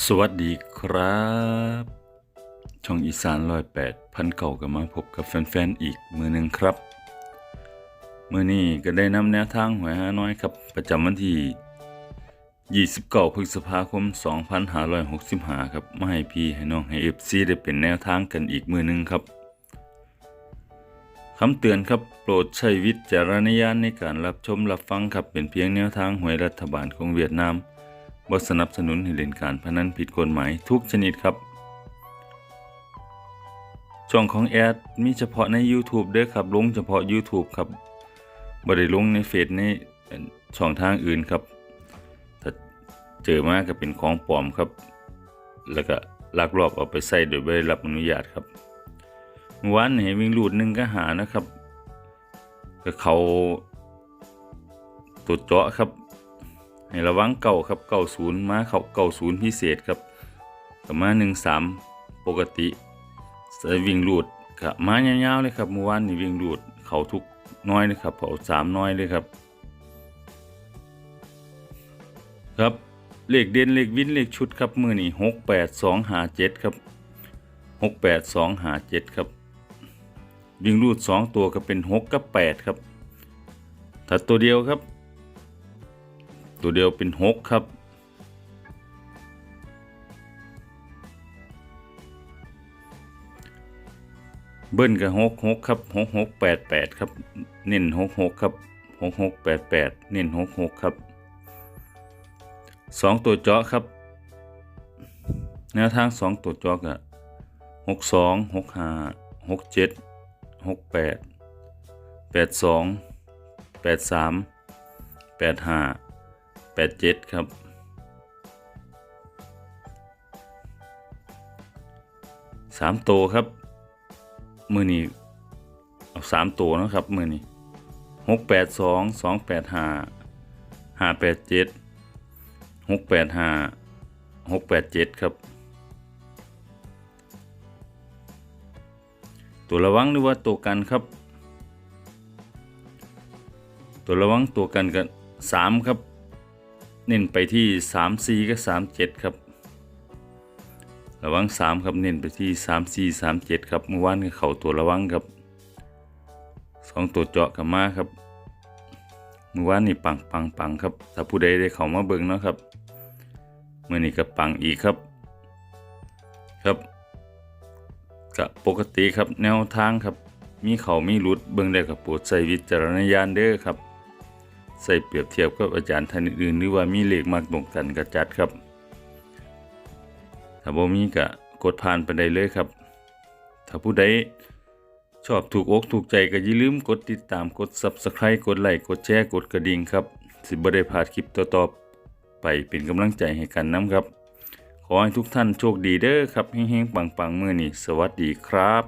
สวัสดีครับ ช่องอีสานร้อยแปดพันเก่าก็มาพบกับแฟนๆอีกมือหนึ่งครับ มือนี้ก็ได้นำแนวทางหวยฮาน้อยครับ ประจำวันที่ 29พฤษภาคม 2565 ครับมาให้พี่ให้น้องให้ FC ได้เป็นแนวทางกันอีกมือหนึ่งครับคำเตือนครับโปรดใช้วิจารณญาณในการรับชมรับฟังครับเป็นเพียงแนวทางหวยรัฐบาลของเวียดนาม บ่สนับสนุนให้เล่นการพนันผิดกฎหมายทุกชนิดครับ ช่องของแอดมีเฉพาะใน YouTube เด้อครับลงเฉพาะ YouTube ครับบ่ได้ลงในเฟซในช่องทางอื่นครับ ถ้าเจอมาก็เป็นของปลอมครับ แล้วก็ลักลอบเอาไปใส่โดยไม่ได้รับอนุญาตครับเมื่อวนวิ่งลูดหนึ่งก็หานะครับ ก็เขาตัวเจาะครับ ให้ระวังเก่าครับเก่าศูนย์มาเขาเก่าศูนย์พิเศษครับกับมาหนึ่งสามปกติใส่วิ่งลูดกับมายาวๆเลยครับเมื่อวานนี่วิ่งลูดเขาทุกน้อยเลยครับเขาสามน้อยเลยครับ ครับเลขเด่นเลขวินเลขชุดครับมือนี่หกแปดสองหาเจ็ดครับหกแปดสองหาเจ็ดครับ วิ่งรูดสองตัวก็เป็นหกกับแปดครับถ้าตัวเดียวครับ ตัวเดียวเป็นหกครับ เบิ้ลกับหกหกครับหกหกแปดแปดครับ เน้นหกหกครับหกหกแปดแปดเน้นหกหกครับสองตัวเจาะครับ แนวทางสองตัวเจาะกะหกสองหกห้าหกเจ็ดหกแปดแปดสองแปดสามแปดห้า แปดเจ็ดครับ สามตัวครับ มือนี้เอาสามตัวนะครับ มือนี้หกแปดสองสองแปดห้าห้าแปดเจ็ดหกแปดห้าหกแปดเจ็ดครับ ตัวระวังหรือว่าตัวกันครับ ตัวระวังตัวกันกันสามครับ เน้นไปที่สามสี่กับสามเจ็ดครับ ระวังสามครับ เน้นไปที่สามสี่สามเจ็ดครับเมื่อวานก็เข่าตัวระวังครับสองตัวเจาะกับมาครับเมื่อวานนี่ปังปังปังครับ ถ้าผู้ใดได้เข้ามาเบิ่งเนาะครับเมื่อนี้ก็ปังอีกครับ ครับก็ปกติครับแนวทางครับ มีเขามีหลุดเบิ่งได้กับโปรดใส่วิจารณญาณเด้อครับ ใส่เปรียบเทียบกับอาจารย์ท่านอื่นหรือว่ามีเลขมากตรงกันก็จัดครับ ถ้าบ่มีก็กดผ่านไปได้เลยครับ ถ้าผู้ใดชอบถูกอกถูกใจก็อย่าลืมกดติดตามกด Subscribe กดไลค์กดแชร์กดกระดิ่งครับ สิบ่ได้พลาดคลิปต่อๆไปเป็นกำลังใจให้กันนํครับ ขอให้ทุกท่านโชคดีเด้อครับเฮงๆปังๆ มื้อนี้สวัสดีครับ